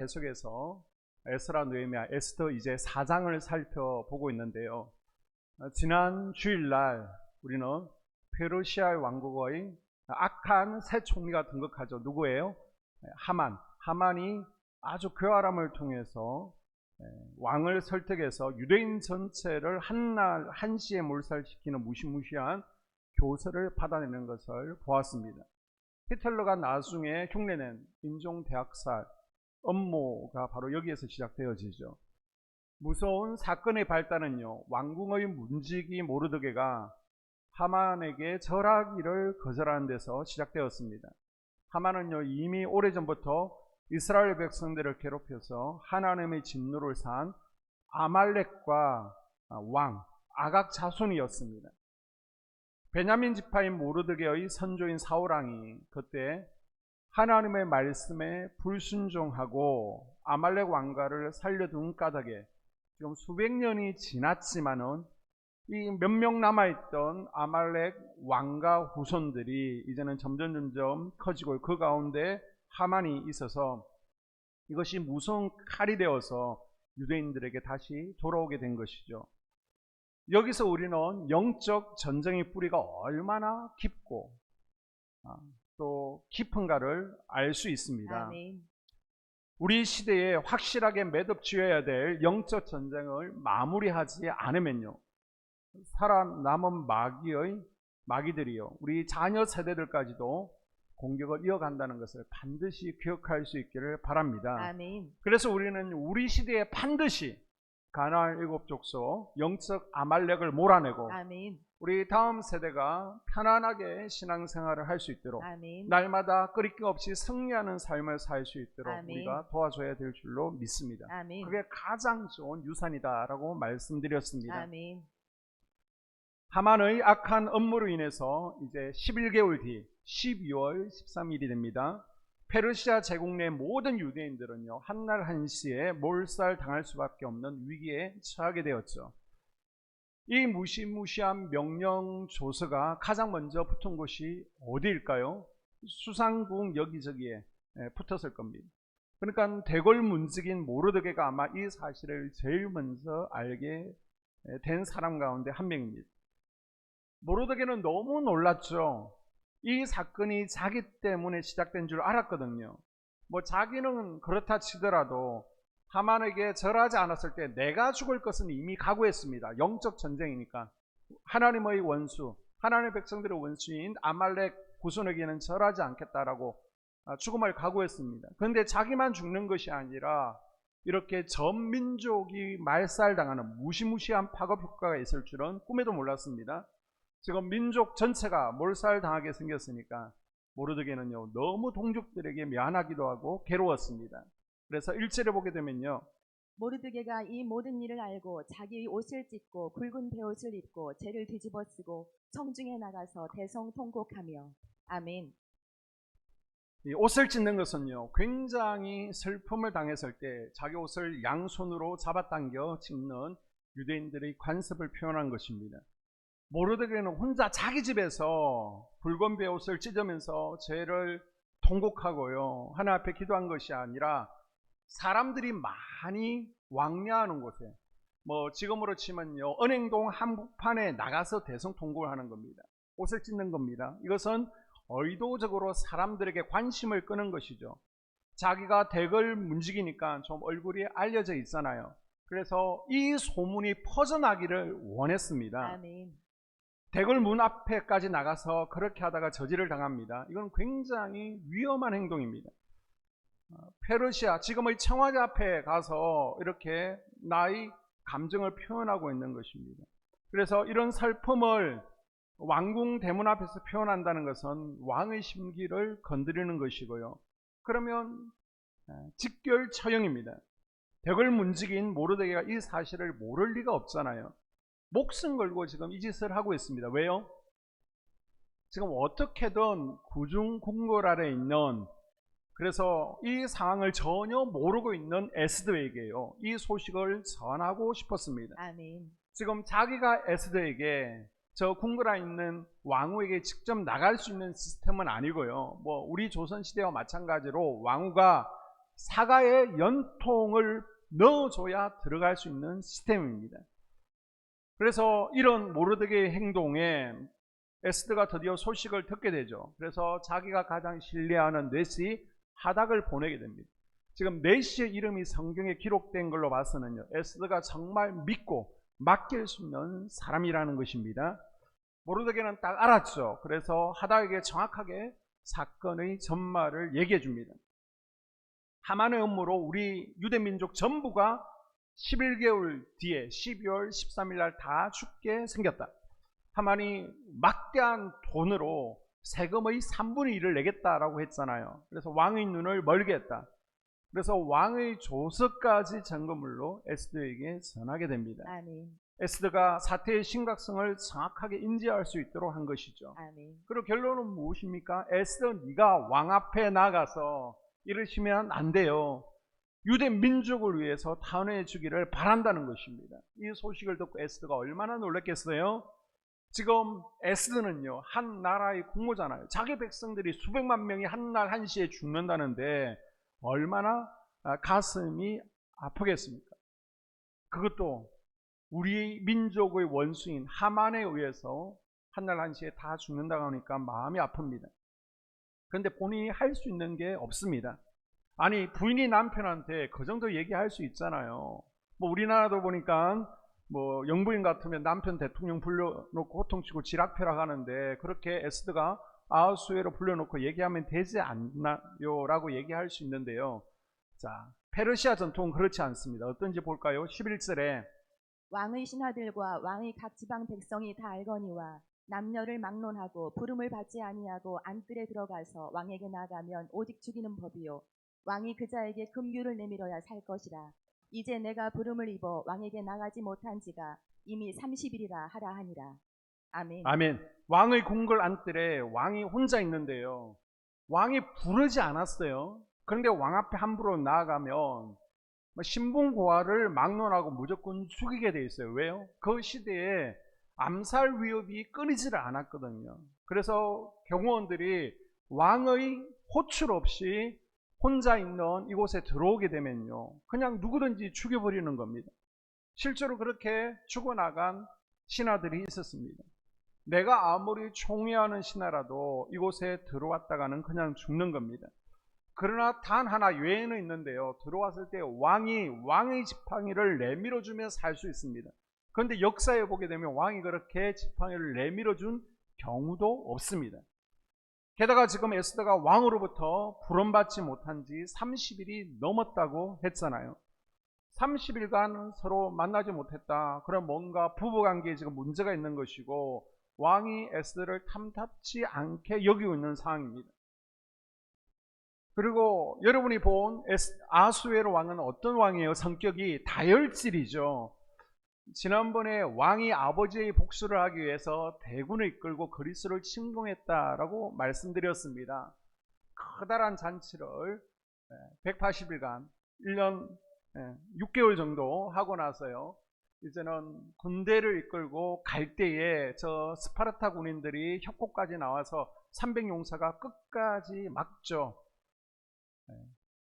계속해서 에스라 느헤미야 에스더 이제 사장을 살펴보고 있는데요. 어, 지난 주일날 우리는 페르시아 왕국의 악한 새 총리가 등극하죠. 누구예요? 하만. 하만이 아주 교활함을 통해서 예, 왕을 설득해서 유대인 전체를 한날 한시에 몰살시키는 무시무시한 교서를 받아내는 것을 보았습니다. 히틀러가 나중에 흉내낸 인종대학살 업무가 바로 여기에서 시작되어지죠. 무서운 사건의 발단은요, 왕궁의 문지기 모르드게가 하만에게 절하기를 거절하는 데서 시작되었습니다. 하만은요, 이미 오래전부터 이스라엘 백성들을 괴롭혀서 하나님의 진노를 산 아말렉과 왕, 아각 자손이었습니다. 베냐민 지파인 모르드게의 선조인 사울왕이 그때 하나님의 말씀에 불순종하고 아말렉 왕가를 살려둔 까닭에 지금 수백 년이 지났지만은 이 몇 명 남아있던 아말렉 왕가 후손들이 이제는 점점 점점 커지고 그 가운데 하만이 있어서 이것이 무서운 칼이 되어서 유대인들에게 다시 돌아오게 된 것이죠. 여기서 우리는 영적 전쟁의 뿌리가 얼마나 깊고 아, 또 깊은가를 알 수 있습니다. 아멘. 우리 시대에 확실하게 매듭 지어야 될 영적 전쟁을 마무리하지 않으면요. 살아남은 마귀의 마귀들이요. 우리 자녀 세대들까지도 공격을 이어간다는 것을 반드시 기억할 수 있기를 바랍니다. 아멘. 그래서 우리는 우리 시대에 반드시 가나안 일곱 족속 영적 아말렉을 몰아내고 아멘. 우리 다음 세대가 편안하게 신앙생활을 할 수 있도록 아멘. 날마다 끄리낌 없이 승리하는 삶을 살 수 있도록 아멘. 우리가 도와줘야 될 줄로 믿습니다. 아멘. 그게 가장 좋은 유산이다라고 말씀드렸습니다. 아멘. 하만의 악한 업무로 인해서 이제 11개월 뒤 12월 13일이 됩니다. 페르시아 제국 내 모든 유대인들은요 한날 한시에 몰살 당할 수밖에 없는 위기에 처하게 되었죠. 이 무시무시한 명령 조서가 가장 먼저 붙은 곳이 어디일까요? 수상궁 여기저기에 예, 붙었을 겁니다. 그러니까 대궐 문직인 모르드게가 아마 이 사실을 제일 먼저 알게 예, 된 사람 가운데 한 명입니다. 모르드게는 너무 놀랐죠. 이 사건이 자기 때문에 시작된 줄 알았거든요. 뭐 자기는 그렇다 치더라도 하만에게 절하지 않았을 때 내가 죽을 것은 이미 각오했습니다. 영적 전쟁이니까 하나님의 원수, 하나님의 백성들의 원수인 아말렉 구손에게는 절하지 않겠다라고 아, 죽음을 각오했습니다. 그런데 자기만 죽는 것이 아니라 이렇게 전 민족이 말살당하는 무시무시한 파급 효과가 있을 줄은 꿈에도 몰랐습니다. 지금 민족 전체가 몰살당하게 생겼으니까 모르드게는요 너무 동족들에게 미안하기도 하고 괴로웠습니다. 그래서 일절에 보게 되면요 모르드게가 이 모든 일을 알고 자기의 옷을 찢고 굵은 베옷을 입고 죄를 뒤집어 쓰고 청중에 나가서 대성 통곡하며 아멘. 이 옷을 찢는 것은요 굉장히 슬픔을 당했을 때 자기 옷을 양손으로 잡아당겨 찢는 유대인들의 관습을 표현한 것입니다. 모르드게는 혼자 자기 집에서 붉은 베옷을 찢으면서 죄를 통곡하고요 하나 앞에 기도한 것이 아니라 사람들이 많이 왕래하는 곳에 뭐 지금으로 치면요 은행동 한복판에 나가서 대성 통곡을 하는 겁니다. 옷을 찢는 겁니다. 이것은 의도적으로 사람들에게 관심을 끄는 것이죠. 자기가 댁을 문지기니까 좀 얼굴이 알려져 있잖아요. 그래서 이 소문이 퍼져나기를 원했습니다. 아멘. 댁을 문 앞에까지 나가서 그렇게 하다가 저지를 당합니다. 이건 굉장히 위험한 행동입니다. 어, 페르시아, 지금의 청와대 앞에 가서 이렇게 나의 감정을 표현하고 있는 것입니다. 그래서 이런 살품을 왕궁 대문 앞에서 표현한다는 것은 왕의 심기를 건드리는 것이고요. 그러면 에, 직결 처형입니다. 댁을 문지긴 모르드게가 이 사실을 모를 리가 없잖아요. 목숨 걸고 지금 이 짓을 하고 있습니다. 왜요? 지금 어떻게든 구중궁궐 아래 있는 그래서 이 상황을 전혀 모르고 있는 에스더에게요. 이 소식을 전하고 싶었습니다. 아멘. 지금 자기가 에스더에게 저 궁궐에 있는 왕후에게 직접 나갈 수 있는 시스템은 아니고요. 뭐 우리 조선 시대와 마찬가지로 왕후가 사과의 연통을 넣어줘야 들어갈 수 있는 시스템입니다. 그래서 이런 모르드게의 행동에 에스더가 드디어 소식을 듣게 되죠. 그래서 자기가 가장 신뢰하는 넷이 하닥을 보내게 됩니다. 지금 넷의 이름이 성경에 기록된 걸로 봐서는요. 에스더가 정말 믿고 맡길 수 있는 사람이라는 것입니다. 모르드게는 딱 알았죠. 그래서 하닥에게 정확하게 사건의 전말을 얘기해 줍니다. 하만의 음모로 우리 유대민족 전부가 11개월 뒤에 12월 13일 날 다 죽게 생겼다. 하만이 막대한 돈으로 세금의 3분의 1을 내겠다라고 했잖아요. 그래서 왕의 눈을 멀게 했다. 그래서 왕의 조서까지 점검물로 에스더에게 전하게 됩니다. 아멘. 에스더가 사태의 심각성을 정확하게 인지할 수 있도록 한 것이죠. 아멘. 그리고 결론은 무엇입니까? 에스더 네가 왕 앞에 나가서 이러시면 안 돼요. 유대 민족을 위해서 탄원해 주기를 바란다는 것입니다. 이 소식을 듣고 에스더가 얼마나 놀랐겠어요? 지금 에스더는요 한 나라의 국모잖아요. 자기 백성들이 수백만 명이 한 날 한시에 죽는다는데 얼마나 아, 가슴이 아프겠습니까? 그것도 우리 민족의 원수인 하만에 의해서 한 날 한시에 다 죽는다고 하니까 마음이 아픕니다. 그런데 본인이 할 수 있는 게 없습니다. 아니 부인이 남편한테 그 정도 얘기할 수 있잖아요. 뭐 우리나라도 보니까 뭐 영부인 같으면 남편 대통령 불러놓고 호통치고 지락펴락 하는데 그렇게 에스더가 아하수에로 불러놓고 얘기하면 되지 않나요? 라고 얘기할 수 있는데요. 자, 페르시아 전통은 그렇지 않습니다. 어떤지 볼까요? 11절에 왕의 신하들과 왕의 각 지방 백성이 다 알거니와 남녀를 막론하고 부름을 받지 아니하고 안뜰에 들어가서 왕에게 나가면 오직 죽이는 법이요 왕이 그자에게 금규를 내밀어야 살 것이라 이제 내가 부름을 입어 왕에게 나가지 못한 지가 이미 30일이라 하라 하니라 아멘 아멘. 왕의 궁궐 안뜰에 왕이 혼자 있는데요. 왕이 부르지 않았어요. 그런데 왕 앞에 함부로 나아가면 뭐 신분 고하를 막론하고 무조건 죽이게 돼 있어요. 왜요? 그 시대에 암살 위협이 끊이지를 않았거든요. 그래서 경호원들이 왕의 호출 없이 혼자 있는 이곳에 들어오게 되면요. 그냥 누구든지 죽여버리는 겁니다. 실제로 그렇게 죽어나간 신하들이 있었습니다. 내가 아무리 총애하는 신하라도 이곳에 들어왔다가는 그냥 죽는 겁니다. 그러나 단 하나 외에는 있는데요. 들어왔을 때 왕이 왕의 지팡이를 내밀어 주면 살수 있습니다. 그런데 역사에 보게 되면 왕이 그렇게 지팡이를 내밀어 준 경우도 없습니다. 게다가 지금 에스더가 왕으로부터 부름받지 못한 지 30일이 넘었다고 했잖아요. 30일간 서로 만나지 못했다. 그럼 뭔가 부부관계에 지금 문제가 있는 것이고 왕이 에스더를 탐탁치 않게 여기고 있는 상황입니다. 그리고 여러분이 본 아수에로 왕은 어떤 왕이에요? 성격이 다혈질이죠. 지난번에 왕이 아버지의 복수를 하기 위해서 대군을 이끌고 그리스를 침공했다라고 말씀드렸습니다. 커다란 잔치를 180일간 1년 6개월 정도 하고 나서요. 이제는 군대를 이끌고 갈 때에 저 스파르타 군인들이 협곡까지 나와서 300용사가 끝까지 막죠. 예.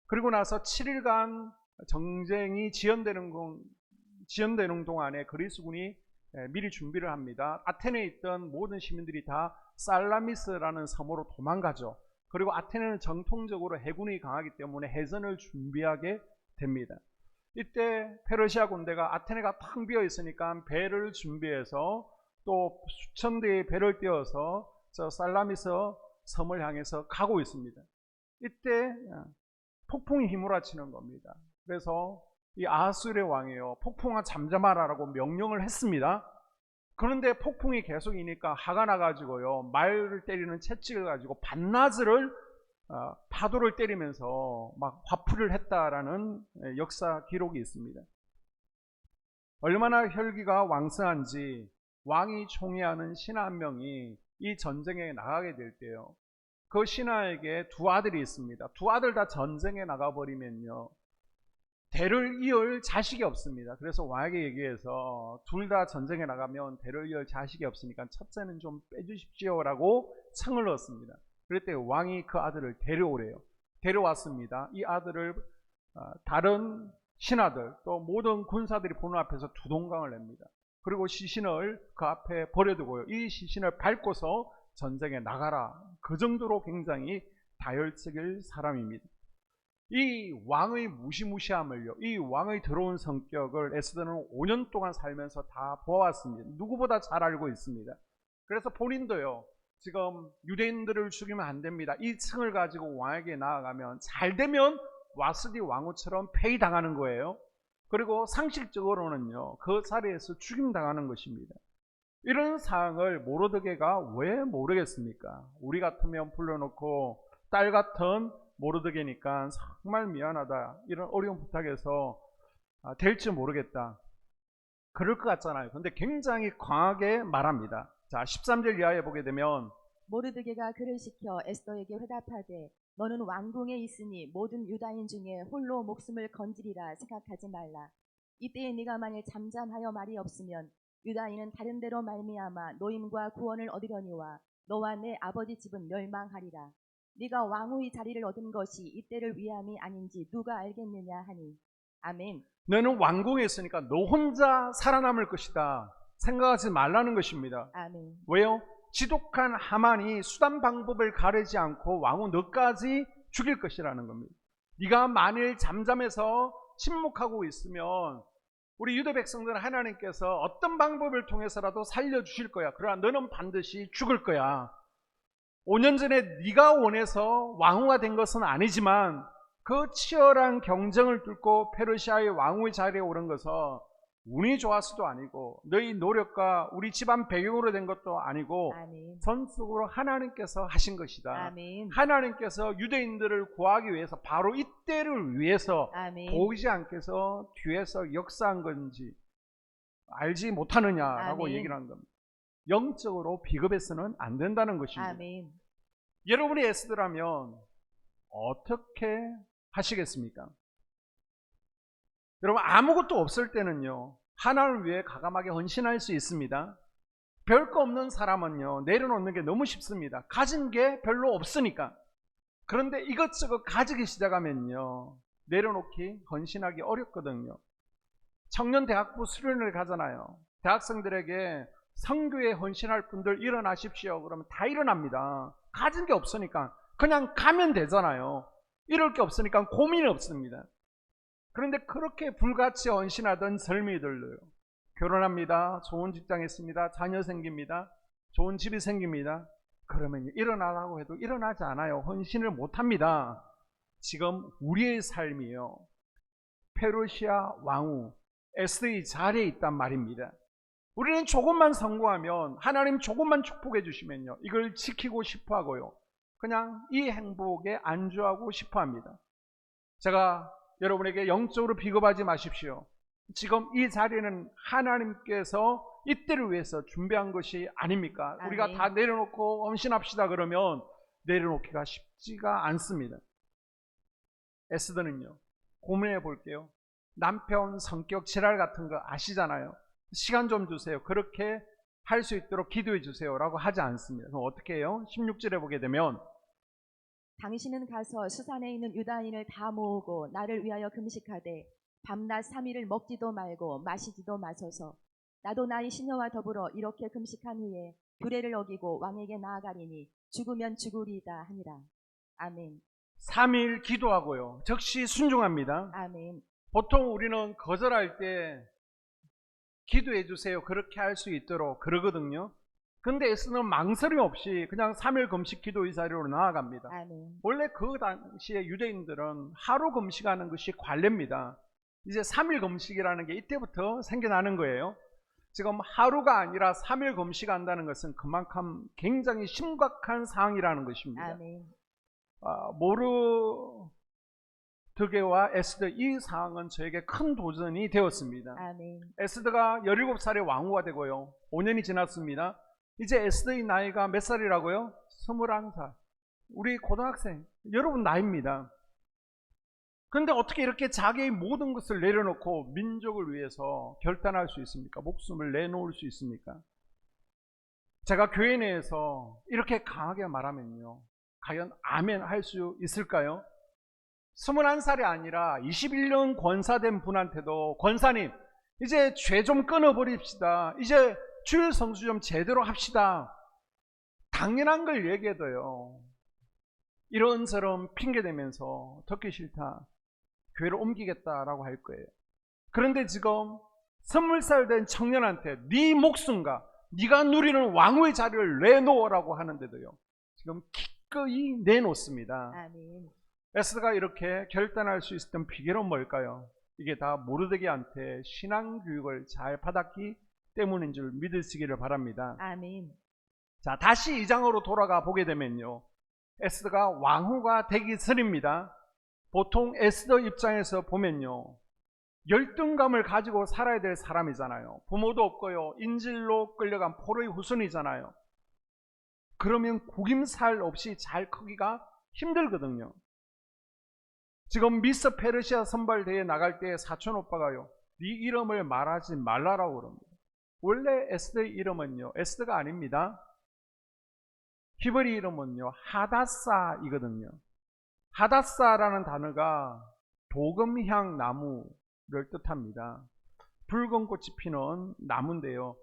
그리고 나서 7일간 정쟁이 지연되는 공, 지연되는 동안에 그리스군이 예, 미리 준비를 합니다. 아테네에 있던 모든 시민들이 다 살라미스라는 섬으로 도망가죠. 그리고 아테네는 정통적으로 해군이 강하기 때문에 해전을 준비하게 됩니다. 이때 페르시아 군대가 아테네가 텅 비어 있으니까 배를 준비해서 또 수천 대의 배를 띄워서 저 살라미스 섬을 향해서 가고 있습니다. 이때 폭풍이 휘몰아치는 겁니다. 그래서 이 아하술의 왕이요 폭풍아 잠잠하라라고 명령을 했습니다. 그런데 폭풍이 계속이니까 화가 나가지고요 말을 때리는 채찍을 가지고 반나절을 어, 파도를 때리면서 막 화풀이를 했다라는 예, 역사 기록이 있습니다. 얼마나 혈기가 왕성한지 왕이 총애하는 신하 한 명이 이 전쟁에 나가게 될 때요. 그 신하에게 두 아들이 있습니다. 두 아들 다 전쟁에 나가버리면요. 대를 이을 자식이 없습니다. 그래서 왕에게 얘기해서 둘 다 전쟁에 나가면 대를 이을 자식이 없으니까 첫째는 좀 빼주십시오라고 청을 넣었습니다. 그럴 때 왕이 그 아들을 데려오래요. 데려왔습니다. 이 아들을 어, 다른 신하들 또 모든 군사들이 보는 앞에서 두동강을 냅니다. 그리고 시신을 그 앞에 버려두고요. 이 시신을 밟고서 전쟁에 나가라. 그 정도로 굉장히 다혈적일 사람입니다. 이 왕의 무시무시함을요, 이 왕의 더러운 성격을 에스더는 5년 동안 살면서 다 보아왔습니다. 누구보다 잘 알고 있습니다. 그래서 본인도요, 지금 유대인들을 죽이면 안 됩니다. 이 층을 가지고 왕에게 나아가면 잘 되면 와스디 왕후처럼 폐위당하는 거예요. 그리고 상식적으로는요, 그 자리에서 죽임당하는 것입니다. 이런 사항을 모로드게가 왜 모르겠습니까? 우리 같으면 불러놓고 딸 같은 모르드게니까 정말 미안하다. 이런 어려운 부탁에서 아, 될지 모르겠다. 그럴 것 같잖아요. 근데 굉장히 강하게 말합니다. 자, 13절 이하에 보게 되면 모르드게가 그를 시켜 에스더에게 회답하되 너는 왕궁에 있으니 모든 유다인 중에 홀로 목숨을 건지리라 생각하지 말라. 이때에 네가 만일 잠잠하여 말이 없으면 유다인은 다른 데로 말미암아 노임과 구원을 얻으려니와 너와 내 아버지 집은 멸망하리라. 네가 왕후의 자리를 얻은 것이 이때를 위함이 아닌지 누가 알겠느냐 하니 아멘. 너는 왕궁에 있으니까 너 혼자 살아남을 것이다. 생각하지 말라는 것입니다. 아멘. 왜요? 지독한 하만이 수단 방법을 가리지 않고 왕후 너까지 죽일 것이라는 겁니다. 네가 만일 잠잠해서 침묵하고 있으면 우리 유대 백성들은 하나님께서 어떤 방법을 통해서라도 살려 주실 거야. 그러나 너는 반드시 죽을 거야. 5년 전에 네가 원해서 왕후가 된 것은 아니지만 그 치열한 경쟁을 뚫고 페르시아의 왕후의 자리에 오른 것은 운이 좋아서도 아니고 너희 노력과 우리 집안 배경으로 된 것도 아니고 아멘. 전적으로 하나님께서 하신 것이다. 아멘. 하나님께서 유대인들을 구하기 위해서 바로 이때를 위해서 아멘. 보이지 않게서 뒤에서 역사한 건지 알지 못하느냐라고 아멘. 얘기를 한 겁니다. 영적으로 비겁해서는 안 된다는 것입니다. 아멘. 여러분이 에스더라면 어떻게 하시겠습니까? 여러분 아무것도 없을 때는요 하나를 위해 가감하게 헌신할 수 있습니다. 별거 없는 사람은요 내려놓는 게 너무 쉽습니다. 가진 게 별로 없으니까. 그런데 이것저것 가지기 시작하면요 내려놓기 헌신하기 어렵거든요. 청년 대학부 수련을 가잖아요. 대학생들에게 성교에 헌신할 분들 일어나십시오. 그러면 다 일어납니다. 가진 게 없으니까 그냥 가면 되잖아요. 이럴 게 없으니까 고민이 없습니다. 그런데 그렇게 불같이 헌신하던 젊이들도요. 결혼합니다. 좋은 직장 있습니다. 자녀 생깁니다. 좋은 집이 생깁니다. 그러면 일어나라고 해도 일어나지 않아요. 헌신을 못 합니다. 지금 우리의 삶이요. 페르시아 왕후 에스더의 자리에 있단 말입니다. 우리는 조금만 성공하면 하나님 조금만 축복해 주시면요. 이걸 지키고 싶어 하고요. 그냥 이 행복에 안주하고 싶어 합니다. 제가 여러분에게 영적으로 비겁하지 마십시오. 지금 이 자리는 하나님께서 이때를 위해서 준비한 것이 아닙니까? 우리가 아멘. 다 내려놓고 헌신합시다 그러면 내려놓기가 쉽지가 않습니다. 에스더는요. 고민해 볼게요. 남편 성격 지랄 같은 거 아시잖아요. 시간 좀 주세요. 그렇게 할 수 있도록 기도해 주세요라고 하지 않습니다. 그럼 어떻게 해요? 16절에 보게 되면 당신은 가서 수산에 있는 유다인을 다 모으고 나를 위하여 금식하되 밤낮 3일을 먹지도 말고 마시지도 마소서. 나도 나의 시녀와 더불어 이렇게 금식한 후에 규례를 어기고 왕에게 나아가리니 죽으면 죽으리이다 하니라. 아멘. 3일 기도하고요. 즉시 순종합니다. 아멘. 보통 우리는 거절할 때 기도해 주세요. 그렇게 할 수 있도록 그러거든요. 근데 에스는 망설임 없이 그냥 3일 금식 기도의 자리로 나아갑니다. 아멘. 원래 그 당시에 유대인들은 하루 금식하는 것이 관례입니다. 이제 3일 금식이라는 게 이때부터 생겨나는 거예요. 지금 하루가 아니라 3일 금식한다는 것은 그만큼 굉장히 심각한 상황이라는 것입니다. 아멘. 아, 모르 드게와 에스더 이 상황은 저에게 큰 도전이 되었습니다. 아멘. 에스더가 17살에 왕후가 되고요. 5년이 지났습니다. 이제 에스더의 나이가 몇 살이라고요? 21살. 우리 고등학생, 여러분 나이입니다. 그런데 어떻게 이렇게 자기의 모든 것을 내려놓고 민족을 위해서 결단할 수 있습니까? 목숨을 내놓을 수 있습니까? 제가 교회 내에서 이렇게 강하게 말하면요. 과연 아멘 할 수 있을까요? 21살이 아니라 21년 권사된 분한테도 권사님 이제 죄 좀 끊어버립시다. 이제 주일 성수 좀 제대로 합시다. 당연한 걸 얘기해도요. 이런저런 핑계대면서 듣기 싫다. 교회를 옮기겠다라고 할 거예요. 그런데 지금 20살 된 청년한테 네 목숨과 네가 누리는 왕의 자리를 내놓으라고 하는데도요. 지금 기꺼이 내놓습니다. 아멘. 에스더가 이렇게 결단할 수 있었던 비결은 뭘까요? 이게 다 모르드게한테 신앙 교육을 잘 받았기 때문인 줄 믿으시기를 바랍니다. 아멘. 자, 다시 이 장으로 돌아가 보게 되면요. 에스더가 왕후가 되기 전입니다. 보통 에스더 입장에서 보면요. 열등감을 가지고 살아야 될 사람이잖아요. 부모도 없고요. 인질로 끌려간 포로의 후손이잖아요. 그러면 구김살 없이 잘 크기가 힘들거든요. 지금 미스 페르시아 선발대회에 나갈 때 사촌 오빠가요. 네 이름을 말하지 말라라고 그럽니다. 원래 에스더의 이름은요. 에스더가 아닙니다. 히브리 이름은요. 하다사이거든요. 하다사라는 단어가 도금향 나무를 뜻합니다. 붉은 꽃이 피는 나무인데요.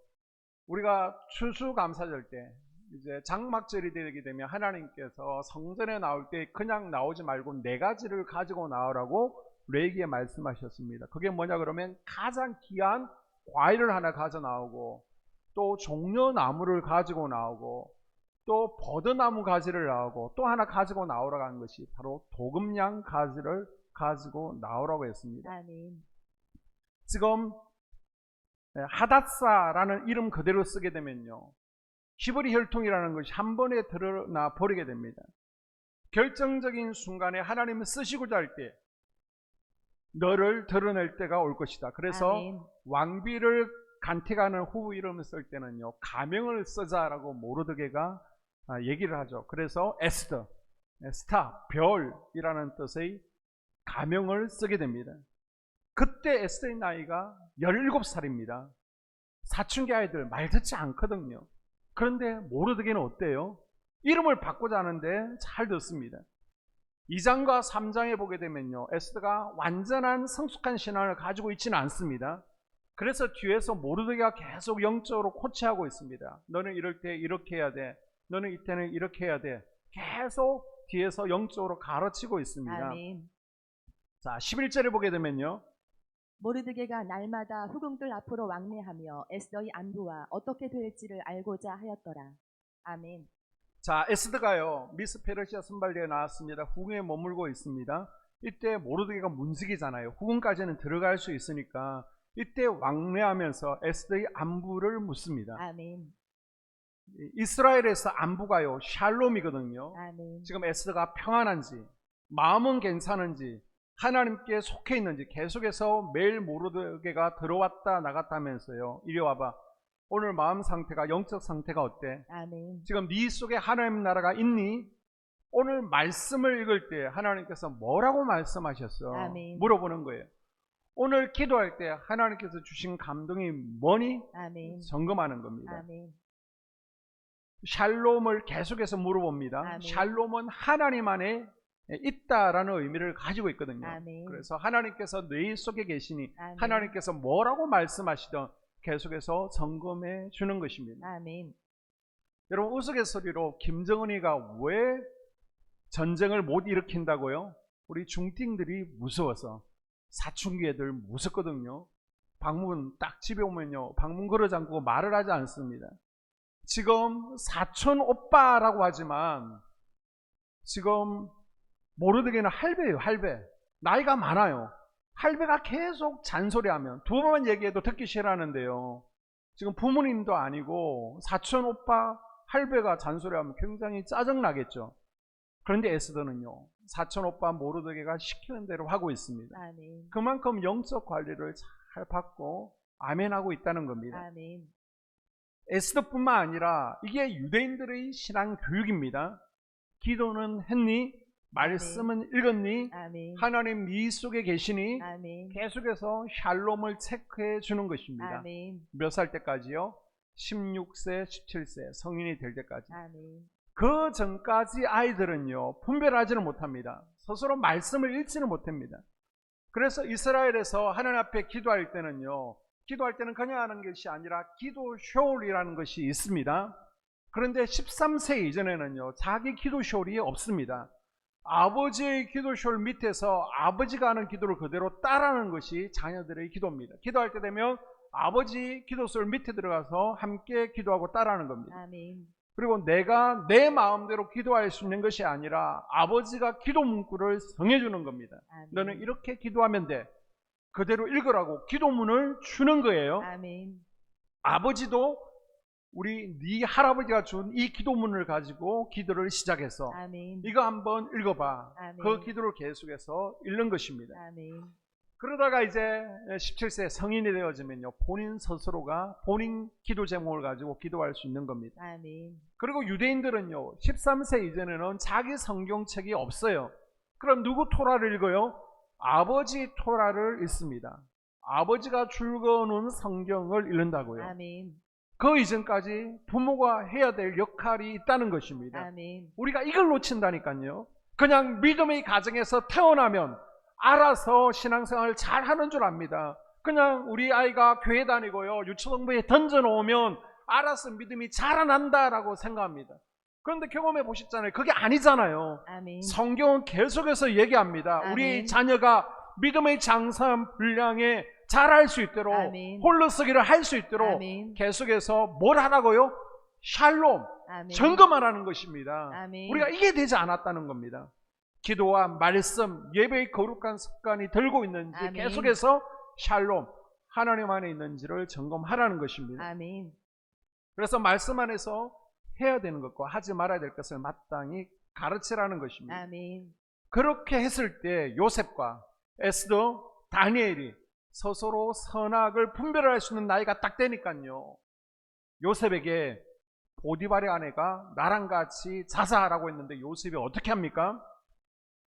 우리가 추수감사절 때 이제 장막절이 되게 되면 하나님께서 성전에 나올 때 그냥 나오지 말고 네 가지를 가지고 나오라고 레기에 말씀하셨습니다. 그게 뭐냐 그러면 가장 귀한 과일을 하나 가져 나오고 또 종려나무를 가지고 나오고 또 버드나무 가지를 나오고 또 하나 가지고 나오라고 하는 것이 바로 도금양 가지를 가지고 나오라고 했습니다. 아멘. 지금 예, 하닷사라는 이름 그대로 쓰게 되면요. 히브리 혈통이라는 것이 한 번에 드러나 버리게 됩니다. 결정적인 순간에 하나님을 쓰시고자 할 때 너를 드러낼 때가 올 것이다. 그래서 아멘. 왕비를 간택하는 후보 이름을 쓸 때는요. 가명을 쓰자라고 모르드게가 아, 얘기를 하죠. 그래서 에스더, 스타, 별이라는 뜻의 가명을 쓰게 됩니다. 그때 에스더의 나이가 17살입니다. 사춘기 아이들 말 듣지 않거든요. 그런데 모르드게는 어때요? 이름을 바꾸자 하는데 잘 듣습니다. 2장과 3장에 보게 되면요. 에스더가 완전한 성숙한 신앙을 가지고 있지는 않습니다. 그래서 뒤에서 모르드게가 계속 영적으로 코치하고 있습니다. 너는 이럴 때 이렇게 해야 돼. 너는 이때는 이렇게 해야 돼. 계속 뒤에서 영적으로 가르치고 있습니다. 아멘. 자, 11절에 보게 되면요. 모르드게가 날마다 후궁들 앞으로 왕래하며 에스더의 안부와 어떻게 될지를 알고자 하였더라. 아멘. 자, 에스더가요. 미스 페르시아 선발대에 나왔습니다. 후궁에 머물고 있습니다. 이때 모르드게가 문식이잖아요. 후궁까지는 들어갈 수 있으니까 이때 왕래하면서 에스더의 안부를 묻습니다. 아멘. 이스라엘에서 안부가요. 샬롬이거든요. 아멘. 지금 에스더가 평안한지 마음은 괜찮은지 하나님께 속해 있는지 계속해서 매일 모르드게가 들어왔다 나갔다 하면서요. 이리 와봐. 오늘 마음 상태가 영적 상태가 어때? 아멘. 지금 네 속에 하나님 나라가 있니? 오늘 말씀을 읽을 때 하나님께서 뭐라고 말씀하셨어? 아멘. 물어보는 거예요. 오늘 기도할 때 하나님께서 주신 감동이 뭐니? 아멘. 점검하는 겁니다. 아멘. 샬롬을 계속해서 물어봅니다. 아멘. 샬롬은 하나님 안에 있다라는 의미를 가지고 있거든요. 아멘. 그래서 하나님께서 내 속에 계시니 아멘. 하나님께서 뭐라고 말씀하시던 계속해서 점검해 주는 것입니다. 아멘. 여러분 우스갯소리로 김정은이가 왜 전쟁을 못 일으킨다고요? 우리 중딩들이 무서워서 사춘기 애들 무섭거든요. 방문 딱 집에 오면요. 방문 걸어 잠그고 말을 하지 않습니다. 지금 사촌 오빠라고 하지만 지금 모르드게는 할배예요. 할배. 나이가 많아요. 할배가 계속 잔소리하면 두 번만 얘기해도 듣기 싫어하는데요. 지금 부모님도 아니고 사촌 오빠 할배가 잔소리하면 굉장히 짜증나겠죠. 그런데 에스더는요. 사촌 오빠 모르드게가 시키는 대로 하고 있습니다. 아멘. 그만큼 영적 관리를 잘 받고 아멘하고 있다는 겁니다. 아멘. 에스더뿐만 아니라 이게 유대인들의 신앙 교육입니다. 기도는 했니? 말씀은 읽었니? 아멘. 하나님 네 속에 계시니? 아멘. 계속해서 샬롬을 체크해 주는 것입니다. 몇 살 때까지요? 16세, 17세 성인이 될 때까지. 아멘. 그 전까지 아이들은요, 분별하지는 못합니다. 스스로 말씀을 읽지는 못합니다. 그래서 이스라엘에서 하나님 앞에 기도할 때는요, 기도할 때는 그냥 하는 것이 아니라 기도 쇼울이라는 것이 있습니다. 그런데 13세 이전에는요, 자기 기도 쇼울이 없습니다. 아버지의 기도 쇼울 밑에서 아버지가 하는 기도를 그대로 따라하는 것이 자녀들의 기도입니다. 기도할 때 되면 아버지 기도 쇼울 밑에 들어가서 함께 기도하고 따라하는 겁니다. 아멘. 그리고 내가 내 마음대로 기도할 수 있는 것이 아니라 아버지가 기도 문구를 정해주는 겁니다. 아멘. 너는 이렇게 기도하면 돼. 그대로 읽으라고 기도문을 주는 거예요. 아멘. 아버지도 우리 네 할아버지가 준 이 기도문을 가지고 기도를 시작해서 아멘. 이거 한번 읽어봐. 아멘. 그 기도를 계속해서 읽는 것입니다. 아멘. 그러다가 이제 17세 성인이 되어지면요. 본인 스스로가 본인 기도 제목을 가지고 기도할 수 있는 겁니다. 아멘. 그리고 유대인들은요, 13세 이전에는 자기 성경책이 없어요. 그럼 누구 토라를 읽어요? 아버지 토라를 읽습니다. 아버지가 줄거놓은 성경을 읽는다고요. 아멘. 그 이전까지 부모가 해야 될 역할이 있다는 것입니다. 아멘. 우리가 이걸 놓친다니까요. 그냥 믿음의 가정에서 태어나면 알아서 신앙생활을 잘 하는 줄 압니다. 그냥 우리 아이가 교회 다니고요. 유초등부에 던져놓으면 알아서 믿음이 자라난다라고 생각합니다. 그런데 경험해 보셨잖아요. 그게 아니잖아요. 아멘. 성경은 계속해서 얘기합니다. 우리 아멘. 자녀가 믿음의 장산 분량에 잘할 수 있도록 아멘. 홀로 서기를 할 수 있도록 아멘. 계속해서 뭘 하라고요? 샬롬, 아멘. 점검하라는 것입니다. 아멘. 우리가 이게 되지 않았다는 겁니다. 기도와 말씀, 예배의 거룩한 습관이 들고 있는지 아멘. 계속해서 샬롬, 하나님 안에 있는지를 점검하라는 것입니다. 아멘. 그래서 말씀 안에서 해야 되는 것과 하지 말아야 될 것을 마땅히 가르치라는 것입니다. 아멘. 그렇게 했을 때 요셉과 에스더, 다니엘이 스스로 선악을 분별할 수 있는 나이가 딱 되니까요. 요셉에게 보디발의 아내가 나랑 같이 자사하라고 했는데 요셉이 어떻게 합니까?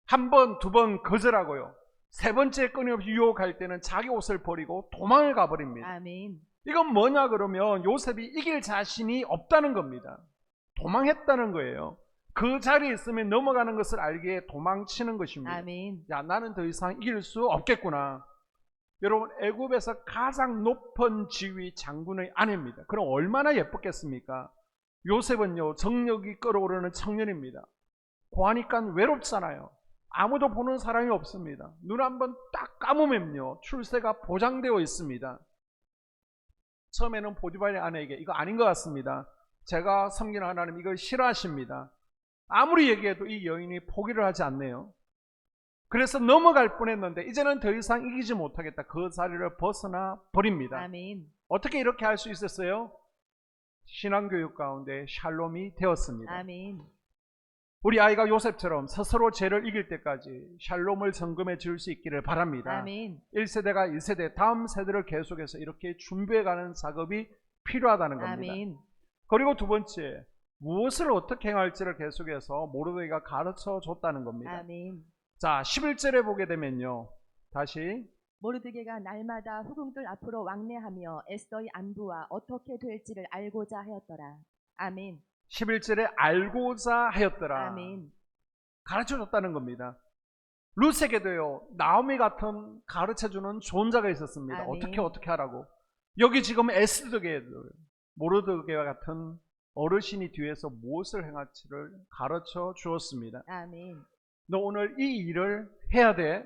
한 번, 두 번 거절하고요. 세 번째 끊임없이 유혹할 때는 자기 옷을 버리고 도망을 가버립니다. 아멘. 이건 뭐냐 그러면 요셉이 이길 자신이 없다는 겁니다. 도망했다는 거예요. 그 자리에 있으면 넘어가는 것을 알기에 도망치는 것입니다. 아멘. 야, 나는 더 이상 이길 수 없겠구나. 여러분, 애굽에서 가장 높은 지위 장군의 아내입니다. 그럼 얼마나 예뻤겠습니까? 요셉은요, 정력이 끓어오르는 청년입니다. 고하니까 외롭잖아요. 아무도 보는 사람이 없습니다. 눈 한번 딱 감으면요, 출세가 보장되어 있습니다. 처음에는 보디발의 아내에게 이거 아닌 것 같습니다. 제가 섬기는 하나님 이걸 싫어하십니다. 아무리 얘기해도 이 여인이 포기를 하지 않네요. 그래서 넘어갈 뻔했는데 이제는 더 이상 이기지 못하겠다. 그 자리를 벗어나 버립니다. 아멘. 어떻게 이렇게 할 수 있었어요? 신앙교육 가운데 샬롬이 되었습니다. 아멘. 우리 아이가 요셉처럼 스스로 죄를 이길 때까지 샬롬을 점검해 줄 수 있기를 바랍니다. 아멘. 1세대가 2세대, 다음 세대를 계속해서 이렇게 준비해가는 작업이 필요하다는 겁니다. 아멘. 그리고 두 번째, 무엇을 어떻게 행할지를 계속해서 모르드게가 가르쳐 줬다는 겁니다. 아멘. 자, 11절에 보게 되면요. 다시 모르드게가 날마다 후궁들 앞으로 왕래하며 에스더의 안부와 어떻게 될지를 알고자 하였더라. 아멘. 11절에 알고자 하였더라. 아멘. 가르쳐 줬다는 겁니다. 루세게도요. 나오미 같은 가르쳐 주는 좋은 자가 있었습니다. 아멘. 어떻게 어떻게 하라고. 여기 지금 에스더게도 모르드게와 같은 어르신이 뒤에서 무엇을 행할지를 가르쳐 주었습니다. 아멘. 너 오늘 이 일을 해야 돼.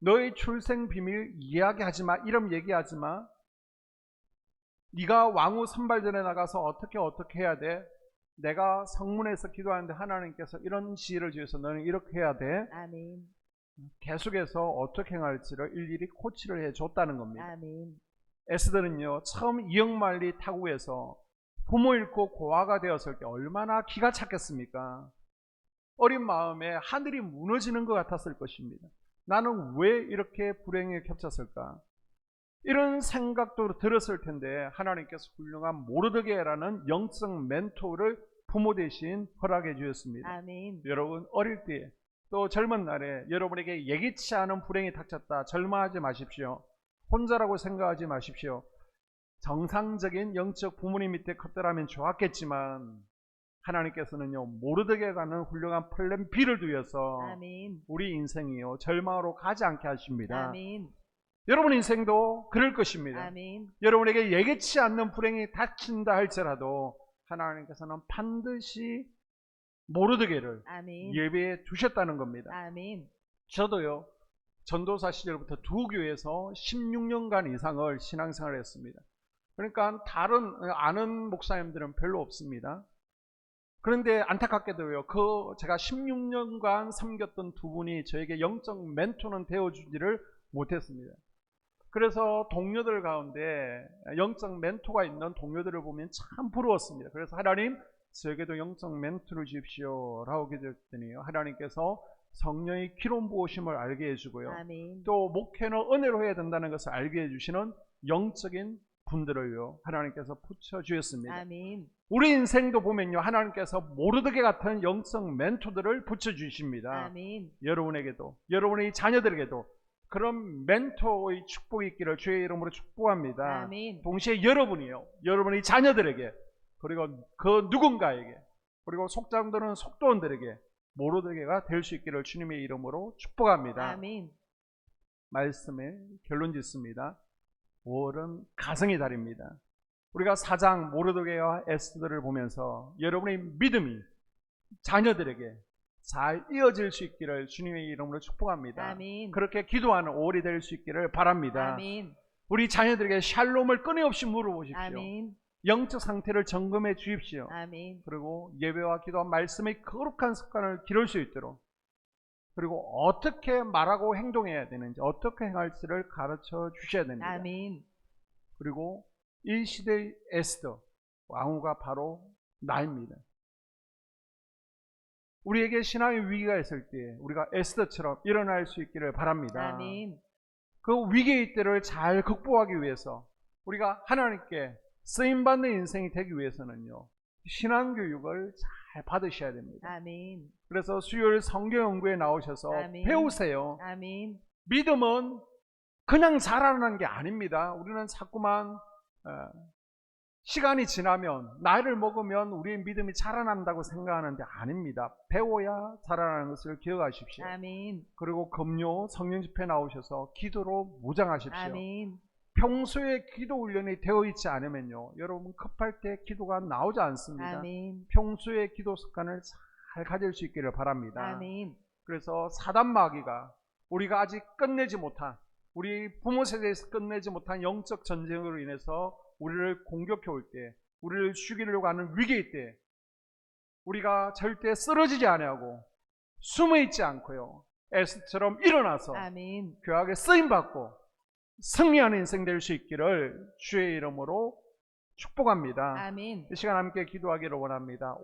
너의 출생 비밀 이야기하지 마. 이름 얘기하지 마. 네가 왕후 선발전에 나가서 어떻게 어떻게 해야 돼. 내가 성문에서 기도하는데 하나님께서 이런 지혜를 주셔서 너는 이렇게 해야 돼. 아멘. 계속해서 어떻게 행할지를 일일이 코치를 해 줬다는 겁니다. 아멘. 에스더는요, 처음 이영만리 타국에서 부모 잃고 고아가 되었을 때 얼마나 기가 찼겠습니까? 어린 마음에 하늘이 무너지는 것 같았을 것입니다. 나는 왜 이렇게 불행에 겹쳤을까? 이런 생각도 들었을 텐데 하나님께서 훌륭한 모르드게라는 영적 멘토를 부모 대신 허락해 주셨습니다. 아멘. 여러분 어릴 때 또 젊은 날에 여러분에게 예기치 않은 불행이 닥쳤다. 절망하지 마십시오. 혼자라고 생각하지 마십시오. 정상적인 영적 부모님 밑에 컸더라면 좋았겠지만 하나님께서는요 모르드게라는 훌륭한 플랜 B를 두어서 아멘. 우리 인생이요 절망으로 가지 않게 하십니다. 아멘. 여러분 인생도 그럴 것입니다. 아멘. 여러분에게 예기치 않는 불행이 닥친다 할지라도 하나님께서는 반드시 모르드게를 아멘. 예배에 두셨다는 겁니다. 아멘. 저도요 전도사 시절부터 두 교회에서 16년간 이상을 신앙생활을 했습니다. 그러니까 다른 아는 목사님들은 별로 없습니다. 그런데 안타깝게도요, 그 제가 16년간 섬겼던 두 분이 저에게 영적 멘토는 되어주지를 못했습니다. 그래서 동료들 가운데 영적 멘토가 있는 동료들을 보면 참 부러웠습니다. 그래서 하나님, 저에게도 영적 멘토를 주십시오. 라고 기도했더니 하나님께서 성령의 기름 부으심을 알게 해주고요. 아멘. 또 목회는 은혜로 해야 된다는 것을 알게 해주시는 영적인 분들을요 하나님께서 붙여 주셨습니다. 아멘. 우리 인생도 보면요 하나님께서 모르드게 같은 영적 멘토들을 붙여 주십니다. 아멘. 여러분에게도 여러분의 자녀들에게도 그런 멘토의 축복이 있기를 주의 이름으로 축복합니다. 아멘. 동시에 여러분이요 여러분의 자녀들에게 그리고 그 누군가에게 그리고 속장들은 속도원들에게 모르드게가 될 수 있기를 주님의 이름으로 축복합니다. 아멘. 말씀의 결론 짓습니다. 5월은 가성의 달입니다. 우리가 사장 모르드게와 에스더를 보면서 여러분의 믿음이 자녀들에게 잘 이어질 수 있기를 주님의 이름으로 축복합니다. 아멘. 그렇게 기도하는 5월이 될 수 있기를 바랍니다. 아멘. 우리 자녀들에게 샬롬을 끊임없이 물어보십시오. 아멘. 영적 상태를 점검해 주십시오. 아멘. 그리고 예배와 기도와 말씀의 거룩한 습관을 기를 수 있도록 그리고 어떻게 말하고 행동해야 되는지 어떻게 행할지를 가르쳐 주셔야 됩니다. 아멘. 그리고 이 시대의 에스더 왕후가 바로 나입니다. 우리에게 신앙의 위기가 있을 때 우리가 에스더처럼 일어날 수 있기를 바랍니다. 아멘. 그 위기의 때를 잘 극복하기 위해서 우리가 하나님께 쓰임 받는 인생이 되기 위해서는요 신앙 교육을 잘 받으셔야 됩니다. 아멘. 그래서 수요일 성경 연구에 나오셔서 아멘. 배우세요. 아멘. 믿음은 그냥 자라는 게 아닙니다. 우리는 자꾸만 어, 시간이 지나면 나이를 먹으면 우리의 믿음이 자라난다고 생각하는데 아닙니다. 배워야 자라나는 것을 기억하십시오. 아멘. 그리고 금요 성령 집회 나오셔서 기도로 무장하십시오. 아멘. 평소에 기도 훈련이 되어 있지 않으면요. 여러분 급할 때 기도가 나오지 않습니다. 아멘. 평소에 기도 습관을 잘 가질 수 있기를 바랍니다. 아멘. 그래서 사단 마귀가 우리가 아직 끝내지 못한 우리 부모 세대에서 끝내지 못한 영적 전쟁으로 인해서 우리를 공격해 올 때, 우리를 죽이려고 하는 위기일 때, 우리가 절대 쓰러지지 아니하고 숨어 있지 않고요. 에스처럼 일어나서 아멘. 교학에 쓰임 받고 승리하는 인생 될 수 있기를 주의 이름으로 축복합니다. 아멘. 이 시간 함께 기도하기를 원합니다.